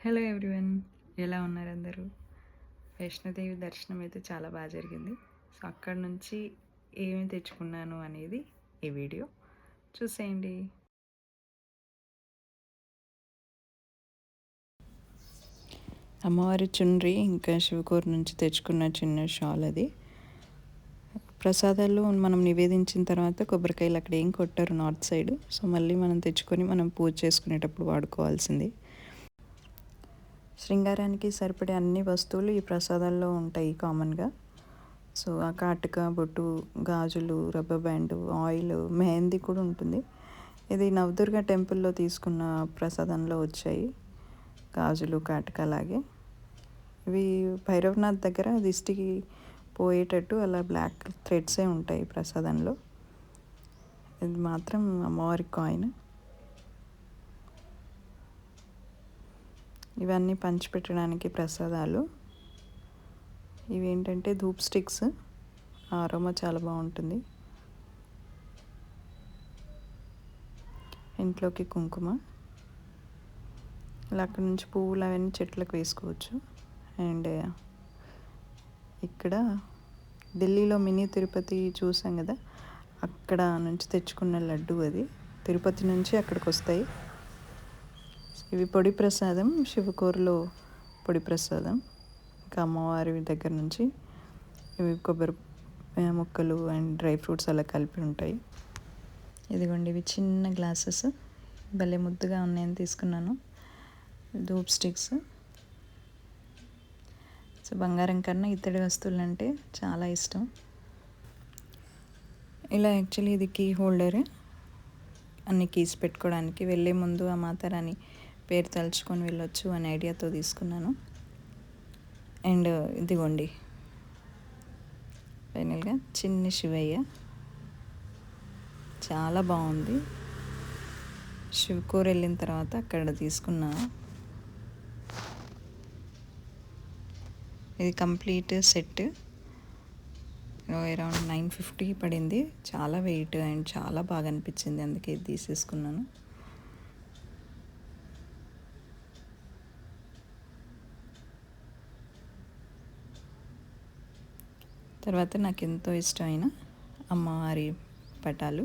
Hello everyone ఎలా ఉన్నారు అందరూ? వైష్ణోదేవి దర్శనం అయితే చాలా బాగా జరిగింది. సో అక్కడ నుంచి ఏమి తెచ్చుకున్నాను అనేది ఈ వీడియో. చూసేయండి. అమ్మవారి చుండ్రి ఇంకా శివకూరు నుంచి తెచ్చుకున్న చిన్న షాల్ అది. ప్రసాదాలు మనం నివేదించిన తర్వాత కొబ్బరికాయలు అక్కడ ఏం కొట్టారు నార్త్ సైడ్. సో మళ్ళీ మనం తెచ్చుకొని మనం పూజ చేసుకునేటప్పుడు వాడుకోవాల్సింది. శృంగారానికి సరిపడే అన్ని వస్తువులు ఈ ప్రసాదాల్లో ఉంటాయి కామన్గా. సో ఆ కాటుక బొట్టు గాజులు రబ్బర్ బ్యాండ్ ఆయిల్ మెహందీ కూడా ఉంటుంది. ఇది నవదుర్గ టెంపుల్లో తీసుకున్న ప్రసాదంలో వచ్చాయి. గాజులు కాటుక అలాగే. ఇవి భైరవనాథ్ దగ్గర దిష్టికి పోయేటట్టు అలా బ్లాక్ థ్రెడ్సే ఉంటాయి ప్రసాదంలో. ఇది మాత్రం అమ్మవారి కాయిన్. ఇవన్నీ పంచిపెట్టడానికి ప్రసాదాలు. ఇవి ఏంటంటే ధూప్ స్టిక్స్. ఆరోమా చాలా బాగుంటుంది. ఇంట్లోకి కుంకుమ. ఇలా అక్కడ నుంచి పువ్వులు అవన్నీ చెట్లకు వేసుకోవచ్చు. అండ్ ఇక్కడ ఢిల్లీలో మినీ తిరుపతి చూసాం కదా? అక్కడ నుంచి తెచ్చుకున్న లడ్డు అది. తిరుపతి నుంచి అక్కడికి వస్తాయి. ఇవి పొడి ప్రసాదం శివకూరులో పొడి ప్రసాదం. ఇంకా అమ్మవారి దగ్గర నుంచి ఇవి కొబ్బరి ముక్కలు అండ్ డ్రై ఫ్రూట్స్ అలా కలిపి ఉంటాయి. ఇదిగోండి ఇవి చిన్న గ్లాసెస్. భలే ముద్దుగా ఉన్నాయని తీసుకున్నాను. ధూప్ స్టిక్స్. సో బంగారం కన్నా ఇత్తడి వస్తువులు అంటే చాలా ఇష్టం. ఇలా యాక్చువల్లీ ఇది కీ హోల్డర్. అన్ని కీస్ పెట్టుకోవడానికి వెళ్ళే ముందు ఆ మాతారాని పేరు తలుచుకొని వెళ్ళొచ్చు అనే ఐడియాతో తీసుకున్నాను. అండ్ ఇదిగోండి. ఫైనల్గా చిన్ని శివయ్య. చాలా బాగుంది. శివకూర వెళ్ళిన తర్వాత అక్కడ తీసుకున్న ఇది complete set. Around nine fifty పడింది. చాలా వెయిట్ అండ్ చాలా బాగా అనిపించింది. అందుకే తీసేసుకున్నాను. తర్వాత నాకు ఎంతో ఇష్టమైన అమ్మవారి పటాలు.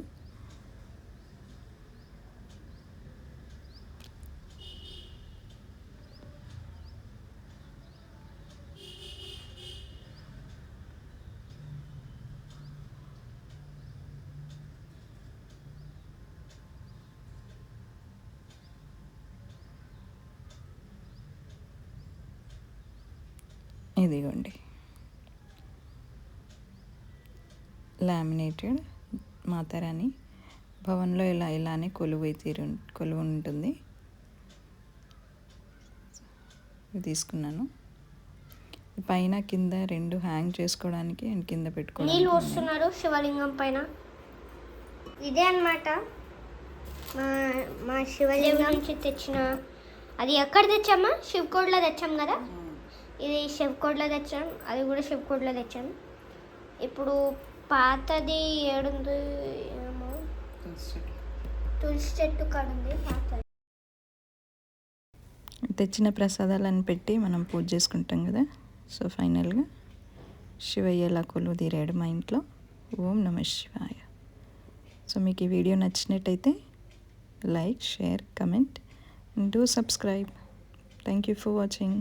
ఇదిగోండి. లామినేటెడ్ మాతారాని. భవన్లో ఇలా ఇలానే కొలువు తీరు కొలువు ఉంటుంది. తీసుకున్నాను. పైన కింద రెండు హ్యాంగ్ చేసుకోవడానికి అండ్ కింద నీళ్ళు పెట్టుకోవడానికి పోస్తున్నారు శివలింగం పైన. ఇదే అన్నమాట. మా మా శివలింగం. నుంచి తెచ్చిన. అది ఎక్కడ తెచ్చామా? శివకోడ్లో తెచ్చాం కదా? ఇది శివకోడ్లో తెచ్చాం. అది కూడా శివకోడ్లో తెచ్చాం. ఇప్పుడు పాతది ఏడుంది ఏమో? తులసి చెట్టు. కాడ ఉంది పాతది. తెచ్చిన ప్రసాదాలను పెట్టి మనం పూజ చేసుకుంటాం కదా. సో ఫైనల్గా శివయ్య ఎలా కొలువు తీరాడు మా ఇంట్లో. ఓం నమ శివాయ. సో మీకు ఈ వీడియో నచ్చినట్టయితే like share comment and do subscribe. Thank you for watching